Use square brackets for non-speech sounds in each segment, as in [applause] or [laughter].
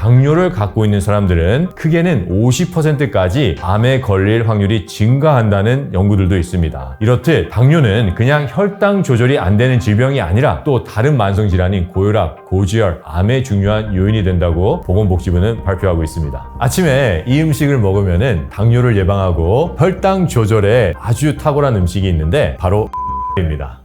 당뇨를 갖고 있는 사람들은 크게는 50%까지 암에 걸릴 확률이 증가한다는 연구들도 있습니다. 이렇듯 당뇨는 그냥 혈당 조절이 안 되는 질병이 아니라 또 다른 만성 질환인 고혈압, 고지혈, 암의 중요한 요인이 된다고 보건복지부는 발표하고 있습니다. 아침에 이 음식을 먹으면 당뇨를 예방하고 혈당 조절에 아주 탁월한 음식이 있는데 바로 [laughs] 입니다.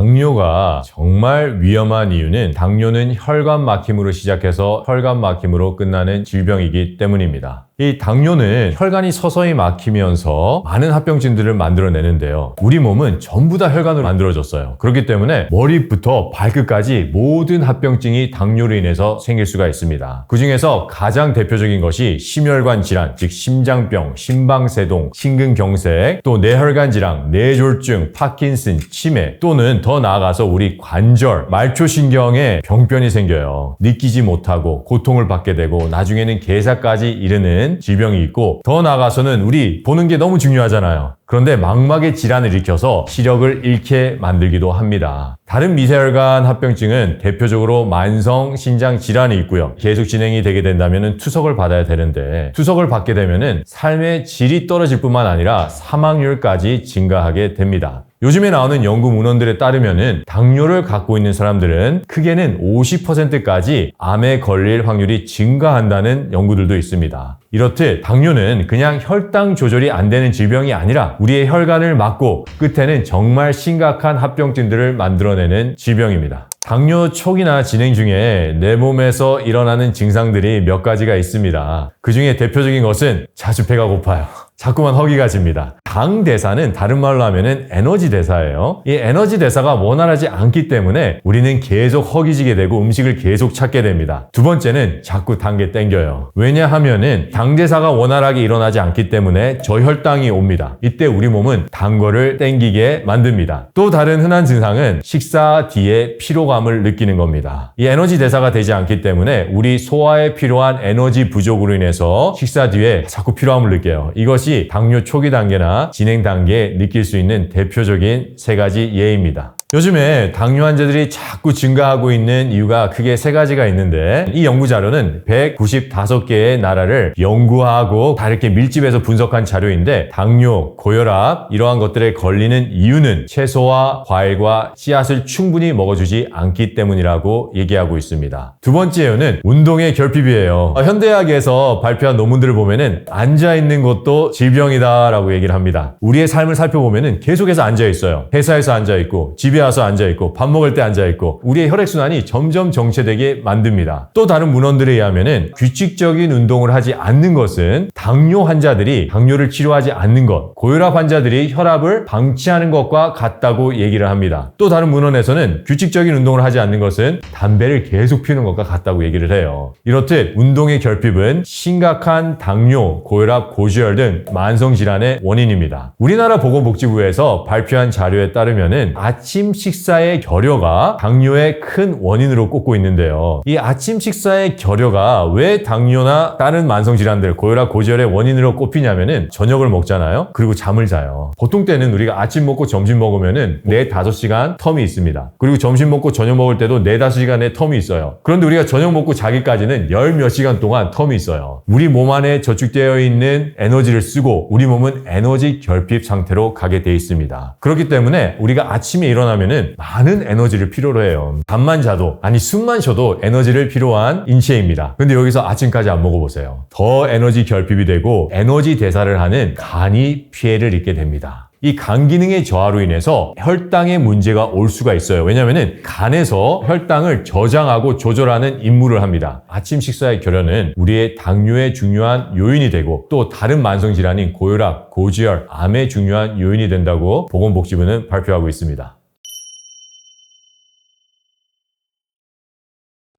당뇨가 정말 위험한 이유는 당뇨는 혈관 막힘으로 시작해서 혈관 막힘으로 끝나는 질병이기 때문입니다. 이 당뇨는 혈관이 서서히 막히면서 많은 합병증들을 만들어내는데요. 우리 몸은 전부 다 혈관으로 만들어졌어요. 그렇기 때문에 머리부터 발끝까지 모든 합병증이 당뇨로 인해서 생길 수가 있습니다. 그 중에서 가장 대표적인 것이 심혈관 질환, 즉 심장병, 심방세동, 심근경색, 또 뇌혈관 질환, 뇌졸중, 파킨슨, 치매 또는 더 나아가서 우리 관절, 말초신경에 병변이 생겨요. 느끼지 못하고 고통을 받게 되고 나중에는 개사까지 이르는 질병이 있고 더 나아가서는 우리 보는 게 너무 중요하잖아요. 그런데 망막의 질환을 일으켜서 시력을 잃게 만들기도 합니다. 다른 미세혈관 합병증은 대표적으로 만성 신장 질환이 있고요. 계속 진행이 되게 된다면 투석을 받아야 되는데 투석을 받게 되면 삶의 질이 떨어질 뿐만 아니라 사망률까지 증가하게 됩니다. 요즘에 나오는 연구 문헌들에 따르면은 당뇨를 갖고 있는 사람들은 크게는 50%까지 암에 걸릴 확률이 증가한다는 연구들도 있습니다. 이렇듯 당뇨는 그냥 혈당 조절이 안 되는 질병이 아니라 우리의 혈관을 막고 끝에는 정말 심각한 합병증들을 만들어내는 질병입니다. 당뇨 초기나 진행 중에 내 몸에서 일어나는 증상들이 몇 가지가 있습니다. 그 중에 대표적인 것은 자주 배가 고파요. 자꾸만 허기가 집니다. 당 대사는 다른 말로 하면은 에너지 대사예요. 이 에너지 대사가 원활하지 않기 때문에 우리는 계속 허기지게 되고 음식을 계속 찾게 됩니다. 두 번째는 자꾸 단 게 땡겨요. 왜냐하면은 당 대사가 원활하게 일어나지 않기 때문에 저혈당이 옵니다. 이때 우리 몸은 단 거를 땡기게 만듭니다. 또 다른 흔한 증상은 식사 뒤에 피로감을 느끼는 겁니다. 이 에너지 대사가 되지 않기 때문에 우리 소화에 필요한 에너지 부족으로 인해서 식사 뒤에 자꾸 피로함을 느껴요. 이것이 당뇨 초기 단계나 진행 단계에 느낄 수 있는 대표적인 세 가지 예입니다. 요즘에 당뇨 환자들이 자꾸 증가하고 있는 이유가 크게 세 가지가 있는데 이 연구 자료는 195개의 나라를 연구하고 다 이렇게 밀집해서 분석한 자료인데 당뇨, 고혈압 이러한 것들에 걸리는 이유는 채소와 과일과 씨앗을 충분히 먹어주지 않기 때문이라고 얘기하고 있습니다. 두 번째 이유는 운동의 결핍이에요. 어, 현대학에서 발표한 논문들을 보면은 앉아 있는 것도 질병이다라고 얘기를 합니다. 우리의 삶을 살펴보면은 계속해서 앉아 있어요. 회사에서 앉아 있고 집에 와서 앉아 있고 밥 먹을 때 앉아 있고 우리의 혈액 순환이 점점 정체되게 만듭니다. 또 다른 문헌들에 의하면은 규칙적인 운동을 하지 않는 것은 당뇨 환자들이 당뇨를 치료하지 않는 것, 고혈압 환자들이 혈압을 방치하는 것과 같다고 얘기를 합니다. 또 다른 문헌에서는 규칙적인 운동을 하지 않는 것은 담배를 계속 피우는 것과 같다고 얘기를 해요. 이렇듯 운동의 결핍은 심각한 당뇨, 고혈압, 고지혈 등 만성 질환의 원인입니다. 우리나라 보건복지부에서 발표한 자료에 따르면은 아침 식사의 결여가 당뇨의 큰 원인으로 꼽고 있는데요. 이 아침 식사의 결여가 왜 당뇨나 다른 만성 질환들, 고혈압, 고지혈의 원인으로 꼽히냐면은 저녁을 먹잖아요. 그리고 잠을 자요. 보통 때는 우리가 아침 먹고 점심 먹으면은 4, 5시간 텀이 있습니다. 그리고 점심 먹고 저녁 먹을 때도 4, 5시간의 텀이 있어요. 그런데 우리가 저녁 먹고 자기까지는 열 몇 시간 동안 텀이 있어요. 우리 몸 안에 저축되어 있는 에너지를 쓰고 우리 몸은 에너지 결핍 상태로 가게 돼 있습니다. 그렇기 때문에 우리가 아침에 일어나면 은 많은 에너지를 필요로 해요. 잠만 자도 아니 숨만 쉬어도 에너지를 필요한 인체입니다. 근데 여기서 아침까지 안 먹어보세요. 더 에너지 결핍이 되고 에너지 대사를 하는 간이 피해를 입게 됩니다. 이간 기능의 저하로 인해서 혈당에 문제가 올 수가 있어요. 왜냐하면 간에서 혈당을 저장하고 조절하는 임무를 합니다. 아침 식사의 결여는 우리의 당뇨의 중요한 요인이 되고 또 다른 만성 질환인 고혈압, 고지혈, 암의 중요한 요인이 된다고 보건복지부는 발표하고 있습니다.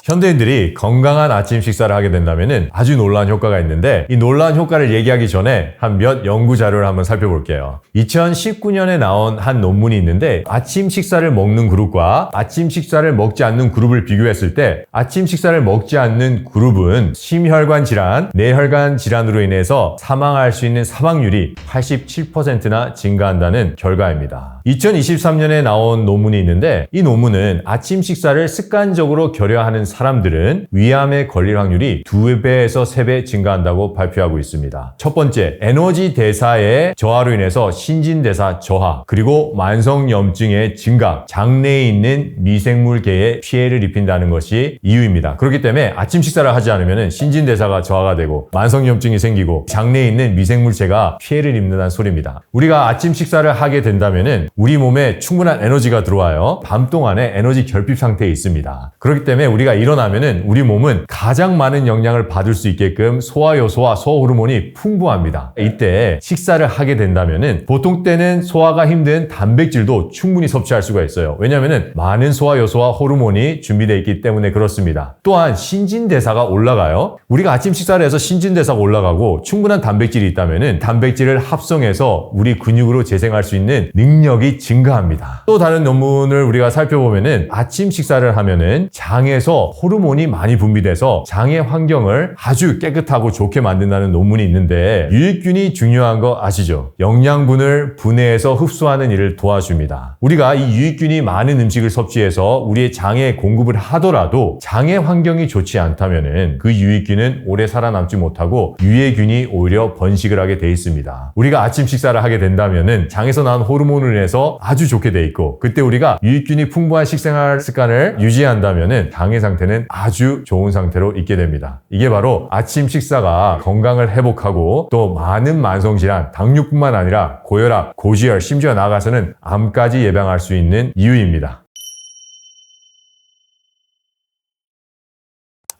현대인들이 건강한 아침 식사를 하게 된다면 아주 놀라운 효과가 있는데 이 놀라운 효과를 얘기하기 전에 한 몇 연구 자료를 한번 살펴볼게요. 2019년에 나온 한 논문이 있는데 아침 식사를 먹는 그룹과 아침 식사를 먹지 않는 그룹을 비교했을 때 아침 식사를 먹지 않는 그룹은 심혈관 질환, 뇌혈관 질환으로 인해서 사망할 수 있는 사망률이 87%나 증가한다는 결과입니다. 2023년에 나온 논문이 있는데 이 논문은 아침 식사를 습관적으로 결여하는 사람들은 위암에 걸릴 확률이 2배에서 3배 증가한다고 발표하고 있습니다. 첫 번째, 에너지 대사의 저하로 인해서 신진대사 저하, 그리고 만성염증의 증가, 장내에 있는 미생물계에 피해를 입힌다는 것이 이유입니다. 그렇기 때문에 아침 식사를 하지 않으면 신진대사가 저하가 되고 만성염증이 생기고 장내에 있는 미생물체가 피해를 입는다는 소리입니다. 우리가 아침 식사를 하게 된다면 우리 몸에 충분한 에너지가 들어와요. 밤 동안에 에너지 결핍 상태에 있습니다. 그렇기 때문에 우리가 일어나면은 우리 몸은 가장 많은 영양을 받을 수 있게끔 소화 요소와 소화 호르몬이 풍부합니다. 이때 식사를 하게 된다면은 보통 때는 소화가 힘든 단백질도 충분히 섭취할 수가 있어요. 왜냐면은 많은 소화 요소와 호르몬이 준비되어 있기 때문에 그렇습니다. 또한 신진대사가 올라가요. 우리가 아침 식사를 해서 신진대사가 올라가고 충분한 단백질이 있다면은 단백질을 합성해서 우리 근육으로 재생할 수 있는 능력이 증가합니다. 또 다른 논문을 우리가 살펴보면은 아침 식사를 하면은 장에서 호르몬이 많이 분비돼서 장의 환경을 아주 깨끗하고 좋게 만든다는 논문이 있는데 유익균이 중요한 거 아시죠? 영양분을 분해해서 흡수하는 일을 도와줍니다. 우리가 이 유익균이 많은 음식을 섭취해서 우리의 장에 공급을 하더라도 장의 환경이 좋지 않다면은 그 유익균은 오래 살아남지 못하고 유해균이 오히려 번식을 하게 돼 있습니다. 우리가 아침 식사를 하게 된다면은 장에서 나온 호르몬을 인해서 아주 좋게 돼 있고 그때 우리가 유익균이 풍부한 식생활 습관을 유지한다면은 장의 상태 는 아주 좋은 상태로 있게 됩니다. 이게 바로 아침 식사가 건강을 회복하고 또 많은 만성질환, 당뇨뿐만 아니라 고혈압, 고지혈, 심지어 나아가서는 암까지 예방할 수 있는 이유입니다.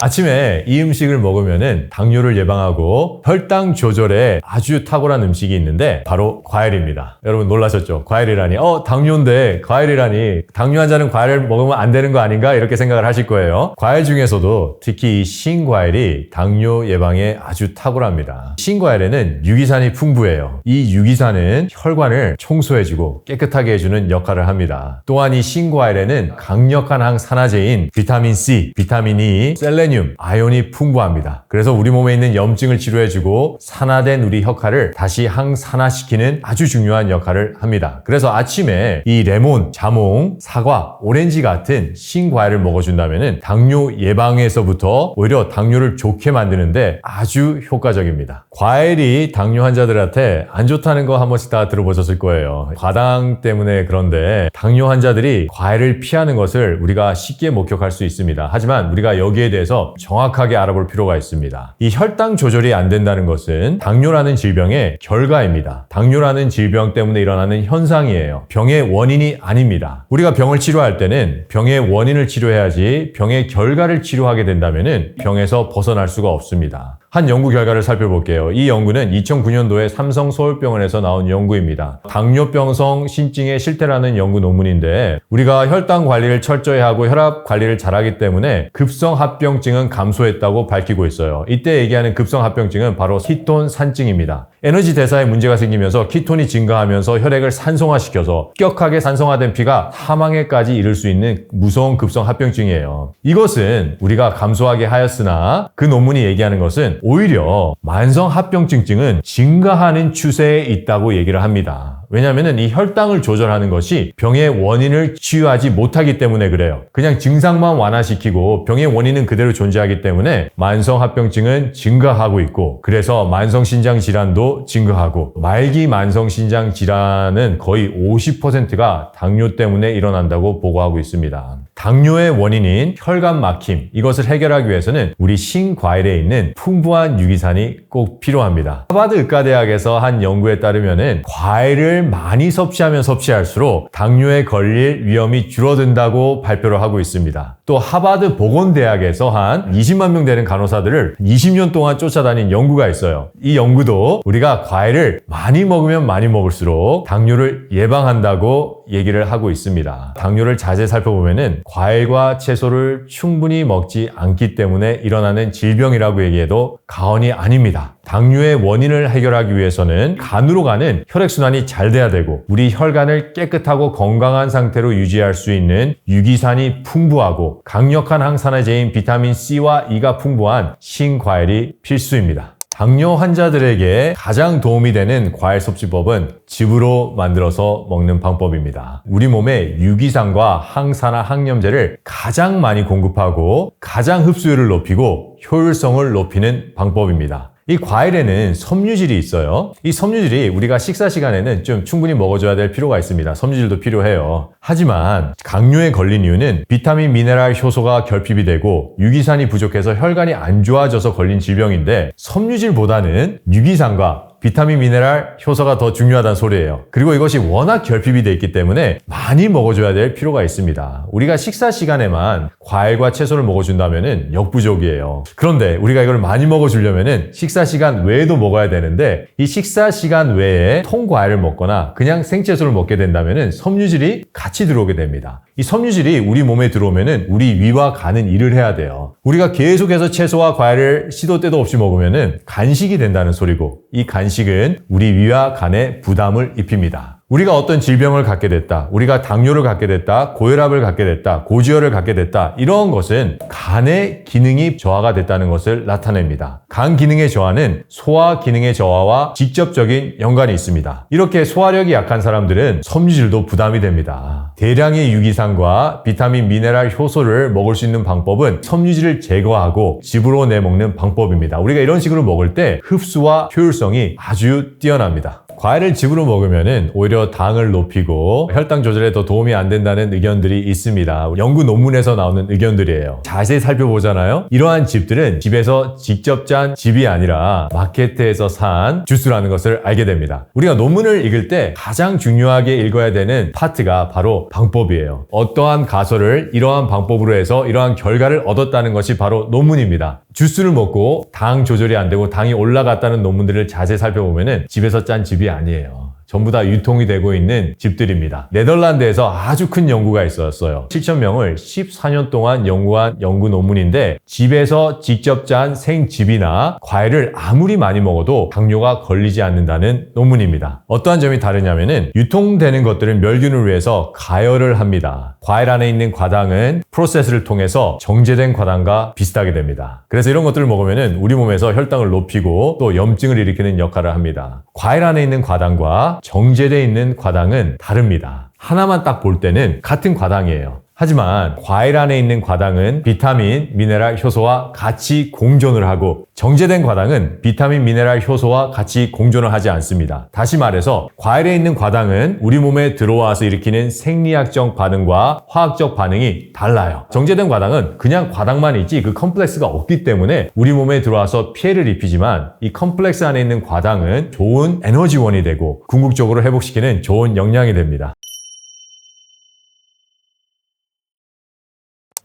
아침에 이 음식을 먹으면 당뇨를 예방하고 혈당 조절에 아주 탁월한 음식이 있는데 바로 과일입니다. 여러분 놀라셨죠? 과일이라니 어 당뇨인데 과일이라니 당뇨 환자는 과일을 먹으면 안 되는 거 아닌가 이렇게 생각을 하실 거예요. 과일 중에서도 특히 이 신과일이 당뇨 예방에 아주 탁월합니다. 신과일에는 유기산이 풍부해요. 이 유기산은 혈관을 청소해주고 깨끗하게 해주는 역할을 합니다. 또한 이 신과일에는 강력한 항산화제인 비타민 C, 비타민 E, 셀레늄 셀레늄, 아연이 풍부합니다. 그래서 우리 몸에 있는 염증을 치료해주고 산화된 우리 혈관을 다시 항산화시키는 아주 중요한 역할을 합니다. 그래서 아침에 이 레몬, 자몽, 사과, 오렌지 같은 신과일을 먹어준다면 당뇨 예방에서부터 오히려 당뇨를 좋게 만드는데 아주 효과적입니다. 과일이 당뇨 환자들한테 안 좋다는 거 한 번씩 다 들어보셨을 거예요. 과당 때문에 그런데 당뇨 환자들이 과일을 피하는 것을 우리가 쉽게 목격할 수 있습니다. 하지만 우리가 여기에 정확하게 알아볼 필요가 있습니다. 이 혈당 조절이 안 된다는 것은 당뇨라는 질병의 결과입니다. 당뇨라는 질병 때문에 일어나는 현상이에요. 병의 원인이 아닙니다. 우리가 병을 치료할 때는 병의 원인을 치료해야지 병의 결과를 치료하게 된다면 병에서 벗어날 수가 없습니다. 한 연구 결과를 살펴볼게요. 이 연구는 2009년도에 삼성 서울병원에서 나온 연구입니다. 당뇨병성 신증의 실태라는 연구 논문인데 우리가 혈당 관리를 철저히 하고 혈압 관리를 잘하기 때문에 급성 합병증은 감소했다고 밝히고 있어요. 이때 얘기하는 급성 합병증은 바로 키톤 산증입니다. 에너지 대사에 문제가 생기면서 키톤이 증가하면서 혈액을 산성화시켜서 격하게 산성화된 피가 사망에까지 이를 수 있는 무서운 급성 합병증이에요. 이것은 우리가 감소하게 하였으나 그 논문이 얘기하는 것은 오히려 만성 합병증증은 증가하는 추세에 있다고 얘기를 합니다. 왜냐하면 이 혈당을 조절하는 것이 병의 원인을 치유하지 못하기 때문에 그래요. 그냥 증상만 완화시키고 병의 원인은 그대로 존재하기 때문에 만성 합병증은 증가하고 있고 그래서 만성 신장 질환도 증가하고 말기 만성 신장 질환은 거의 50%가 당뇨 때문에 일어난다고 보고하고 있습니다. 당뇨의 원인인 혈관 막힘 이것을 해결하기 위해서는 우리 신과일에 있는 풍부한 유기산이 꼭 필요합니다. 하버드 의과대학에서 한 연구에 따르면 과일을 많이 섭취하면 섭취할수록 당뇨에 걸릴 위험이 줄어든다고 발표를 하고 있습니다. 또 하버드 보건대학에서 한 20만 명 되는 간호사들을 20년 동안 쫓아다닌 연구가 있어요. 이 연구도 우리가 과일을 많이 먹으면 많이 먹을수록 당뇨를 예방한다고 얘기를 하고 있습니다. 당뇨를 자세히 살펴보면은 과일과 채소를 충분히 먹지 않기 때문에 일어나는 질병이라고 얘기해도 가언이 아닙니다. 당뇨의 원인을 해결하기 위해서는 간으로 가는 혈액순환이 잘 돼야 되고 우리 혈관을 깨끗하고 건강한 상태로 유지할 수 있는 유기산이 풍부하고 강력한 항산화제인 비타민 C와 E가 풍부한 신과일이 필수입니다. 당뇨 환자들에게 가장 도움이 되는 과일 섭취법은 즙으로 만들어서 먹는 방법입니다. 우리 몸에 유기산과 항산화 항염제를 가장 많이 공급하고 가장 흡수율을 높이고 효율성을 높이는 방법입니다. 이 과일에는 섬유질이 있어요. 이 섬유질이 우리가 식사 시간에는 좀 충분히 먹어줘야 될 필요가 있습니다. 섬유질도 필요해요. 하지만 강요에 걸린 이유는 비타민, 미네랄, 효소가 결핍이 되고 유기산이 부족해서 혈관이 안 좋아져서 걸린 질병인데 섬유질보다는 유기산과 비타민, 미네랄, 효소가 더 중요하다는 소리예요. 그리고 이것이 워낙 결핍이 돼 있기 때문에 많이 먹어줘야 될 필요가 있습니다. 우리가 식사 시간에만 과일과 채소를 먹어준다면 역부족이에요. 그런데 우리가 이걸 많이 먹어주려면 식사 시간 외에도 먹어야 되는데 이 식사 시간 외에 통과일을 먹거나 그냥 생채소를 먹게 된다면 섬유질이 같이 들어오게 됩니다. 이 섬유질이 우리 몸에 들어오면은 우리 위와 간은 일을 해야 돼요. 우리가 계속해서 채소와 과일을 시도 때도 없이 먹으면은 간식이 된다는 소리고 이 간식 은 우리 위와 간에 부담을 입힙니다. 우리가 어떤 질병을 갖게 됐다. 우리가 당뇨를 갖게 됐다. 고혈압을 갖게 됐다. 고지혈을 갖게 됐다. 이런 것은 간의 기능이 저하가 됐다는 것을 나타냅니다. 간 기능의 저하는 소화 기능의 저하와 직접적인 연관이 있습니다. 이렇게 소화력이 약한 사람들은 섬유질도 부담이 됩니다. 대량의 유기산과 비타민, 미네랄, 효소를 먹을 수 있는 방법은 섬유질을 제거하고 즙으로 내먹는 방법입니다. 우리가 이런 식으로 먹을 때 흡수와 효율성이 아주 뛰어납니다. 과일을 즙으로 먹으면 오히려 당을 높이고 혈당 조절에 더 도움이 안 된다는 의견들이 있습니다. 연구 논문에서 나오는 의견들이에요. 자세히 살펴보잖아요. 이러한 즙들은 집에서 직접 짠 즙이 아니라 마케트에서 산 주스라는 것을 알게 됩니다. 우리가 논문을 읽을 때 가장 중요하게 읽어야 되는 파트가 바로 방법이에요. 어떠한 가설을 이러한 방법으로 해서 이러한 결과를 얻었다는 것이 바로 논문입니다. 주스를 먹고 당 조절이 안 되고 당이 올라갔다는 논문들을 자세히 살펴보면 집에서 짠 즙이 아니에요. 전부 다 유통이 되고 있는 집들입니다. 네덜란드에서 아주 큰 연구가 있었어요. 7,000명을 14년 동안 연구한 연구 논문인데 집에서 직접 짠 생즙이나 과일을 아무리 많이 먹어도 당뇨가 걸리지 않는다는 논문입니다. 어떠한 점이 다르냐면은 유통되는 것들은 멸균을 위해서 가열을 합니다. 과일 안에 있는 과당은 프로세스를 통해서 정제된 과당과 비슷하게 됩니다. 그래서 이런 것들을 먹으면 우리 몸에서 혈당을 높이고 또 염증을 일으키는 역할을 합니다. 과일 안에 있는 과당과 정제되어 있는 과당은 다릅니다. 하나만 딱 볼 때는 같은 과당이에요. 하지만 과일 안에 있는 과당은 비타민, 미네랄, 효소와 같이 공존을 하고 정제된 과당은 비타민, 미네랄, 효소와 같이 공존을 하지 않습니다. 다시 말해서 과일에 있는 과당은 우리 몸에 들어와서 일으키는 생리학적 반응과 화학적 반응이 달라요. 정제된 과당은 그냥 과당만 있지 그 컴플렉스가 없기 때문에 우리 몸에 들어와서 피해를 입히지만 이 컴플렉스 안에 있는 과당은 좋은 에너지원이 되고 궁극적으로 회복시키는 좋은 영양이 됩니다.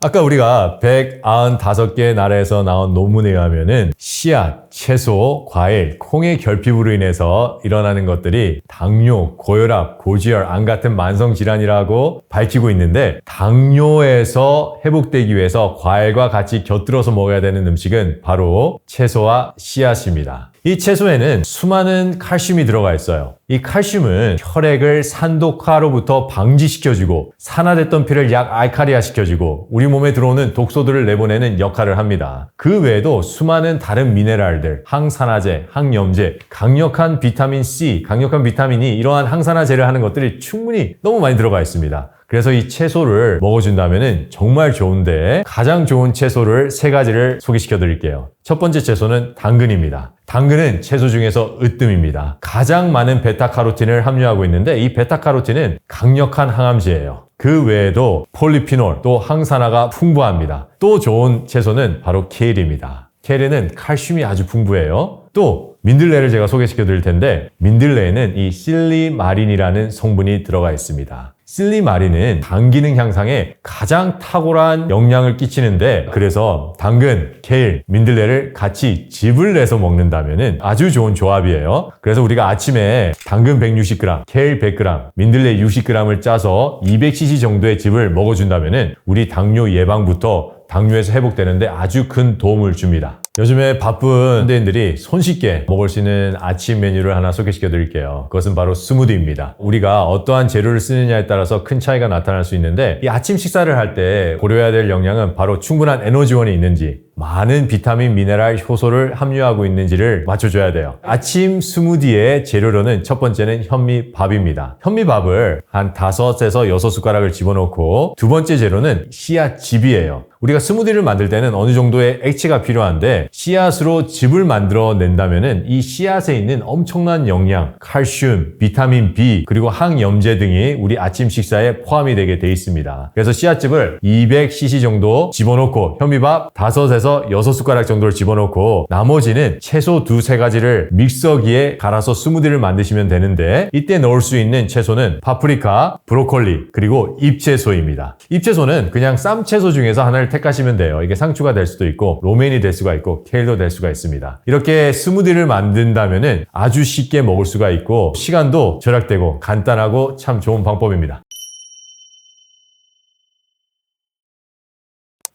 아까 우리가 195개 나라에서 나온 논문에 의하면은 씨앗, 채소, 과일, 콩의 결핍으로 인해서 일어나는 것들이 당뇨, 고혈압, 고지혈, 암 같은 만성 질환이라고 밝히고 있는데 당뇨에서 회복되기 위해서 과일과 같이 곁들여서 먹어야 되는 음식은 바로 채소와 씨앗입니다. 이 채소에는 수많은 칼슘이 들어가 있어요. 이 칼슘은 혈액을 산독화로부터 방지시켜주고 산화됐던 피를 약 알카리화 시켜주고 우리 몸에 들어오는 독소들을 내보내는 역할을 합니다. 그 외에도 수많은 다른 미네랄들, 항산화제, 항염제, 강력한 비타민 C, 강력한 비타민이 이러한 항산화제를 하는 것들이 충분히 너무 많이 들어가 있습니다. 그래서 이 채소를 먹어준다면 정말 좋은데 가장 좋은 채소를 세 가지를 소개시켜 드릴게요. 첫 번째 채소는 당근입니다. 당근은 채소 중에서 으뜸입니다. 가장 많은 베타카로틴을 함유하고 있는데 이 베타카로틴은 강력한 항암제예요. 그 외에도 폴리피놀 또 항산화가 풍부합니다. 또 좋은 채소는 바로 케일입니다. 케일에는 칼슘이 아주 풍부해요. 또 민들레를 제가 소개시켜 드릴 텐데 민들레에는 이 실리마린이라는 성분이 들어가 있습니다. 실리마린은 당 기능 향상에 가장 탁월한 영향을 끼치는데 그래서 당근, 케일, 민들레를 같이 즙을 내서 먹는다면 아주 좋은 조합이에요. 그래서 우리가 아침에 당근 160g, 케일 100g, 민들레 60g을 짜서 200cc 정도의 즙을 먹어준다면 우리 당뇨 예방부터 당뇨에서 회복되는데 아주 큰 도움을 줍니다. 요즘에 바쁜 현대인들이 손쉽게 먹을 수 있는 아침 메뉴를 하나 소개시켜 드릴게요. 그것은 바로 스무디입니다. 우리가 어떠한 재료를 쓰느냐에 따라서 큰 차이가 나타날 수 있는데 이 아침 식사를 할 때 고려해야 될 영양은 바로 충분한 에너지원이 있는지 많은 비타민, 미네랄, 효소를 함유하고 있는지를 맞춰줘야 돼요. 아침 스무디의 재료로는 첫 번째는 현미밥입니다. 현미밥을 한 다섯에서 여섯 숟가락을 집어넣고 두 번째 재료는 씨앗즙이에요. 우리가 스무디를 만들 때는 어느 정도의 액체가 필요한데 씨앗으로 즙을 만들어 낸다면은 이 씨앗에 있는 엄청난 영양, 칼슘, 비타민 B 그리고 항염제 등이 우리 아침 식사에 포함이 되게 돼 있습니다. 그래서 씨앗즙을 200cc 정도 집어넣고 현미밥 5에서 6숟가락 정도를 집어넣고 나머지는 채소 두세 가지를 믹서기에 갈아서 스무디를 만드시면 되는데 이때 넣을 수 있는 채소는 파프리카, 브로콜리 그리고 잎채소입니다. 잎채소는 그냥 쌈채소 중에서 하나를 택하시면 돼요. 이게 상추가 될 수도 있고 로메인이 될 수가 있고 케일도 될 수가 있습니다. 이렇게 스무디를 만든다면은 아주 쉽게 먹을 수가 있고 시간도 절약되고 간단하고 참 좋은 방법입니다.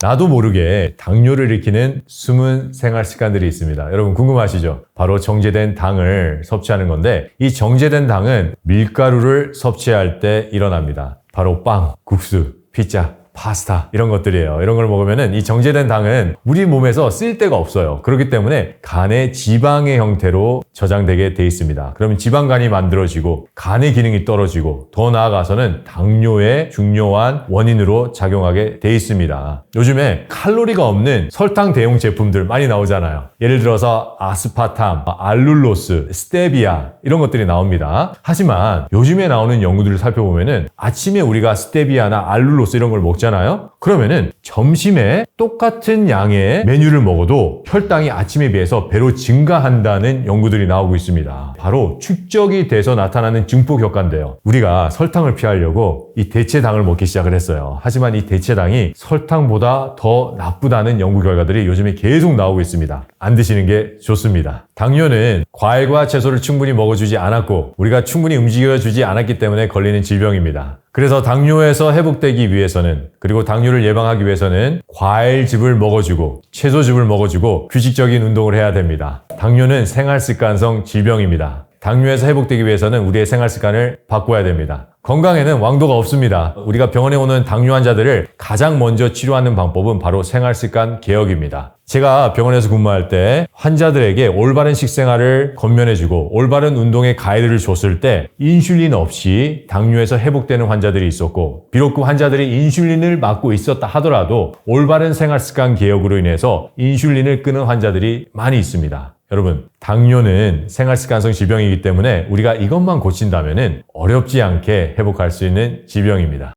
나도 모르게 당뇨를 일으키는 숨은 생활 습관들이 있습니다. 여러분 궁금하시죠? 바로 정제된 당을 섭취하는 건데 이 정제된 당은 밀가루를 섭취할 때 일어납니다. 바로 빵, 국수, 피자, 파스타 이런 것들이에요. 이런 걸 먹으면은 이 정제된 당은 우리 몸에서 쓸 데가 없어요. 그렇기 때문에 간의 지방의 형태로 저장되게 돼 있습니다. 그러면 지방간이 만들어지고 간의 기능이 떨어지고 더 나아가서는 당뇨의 중요한 원인으로 작용하게 돼 있습니다. 요즘에 칼로리가 없는 설탕 대용 제품들 많이 나오잖아요. 예를 들어서 아스파탐, 알룰로스, 스테비아 이런 것들이 나옵니다. 하지만 요즘에 나오는 연구들을 살펴보면은 아침에 우리가 스테비아나 알룰로스 이런 걸 먹잖아요. 그러면은 점심에 똑같은 양의 메뉴를 먹어도 혈당이 아침에 비해서 배로 증가한다는 연구들이 나오고 있습니다. 바로 축적이 돼서 나타나는 증폭 효과인데요. 우리가 설탕을 피하려고 이 대체당을 먹기 시작을 했어요. 하지만 이 대체당이 설탕보다 더 나쁘다는 연구 결과들이 요즘에 계속 나오고 있습니다. 안 드시는 게 좋습니다. 당뇨는 과일과 채소를 충분히 먹어주지 않았고 우리가 충분히 움직여주지 않았기 때문에 걸리는 질병입니다. 그래서 당뇨에서 회복되기 위해서는 그리고 당뇨를 예방하기 위해서는 과일즙을 먹어주고 채소즙을 먹어주고 규칙적인 운동을 해야 됩니다. 당뇨는 생활 습관성 질병입니다. 당뇨에서 회복되기 위해서는 우리의 생활 습관을 바꿔야 됩니다. 건강에는 왕도가 없습니다. 우리가 병원에 오는 당뇨 환자들을 가장 먼저 치료하는 방법은 바로 생활 습관 개혁입니다. 제가 병원에서 근무할 때 환자들에게 올바른 식생활을 건면해주고 올바른 운동의 가이드를 줬을 때 인슐린 없이 당뇨에서 회복되는 환자들이 있었고 비록 그 환자들이 인슐린을 맞고 있었다 하더라도 올바른 생활 습관 개혁으로 인해서 인슐린을 끄는 환자들이 많이 있습니다. 여러분, 당뇨는 생활습관성 질병이기 때문에 우리가 이것만 고친다면 어렵지 않게 회복할 수 있는 질병입니다.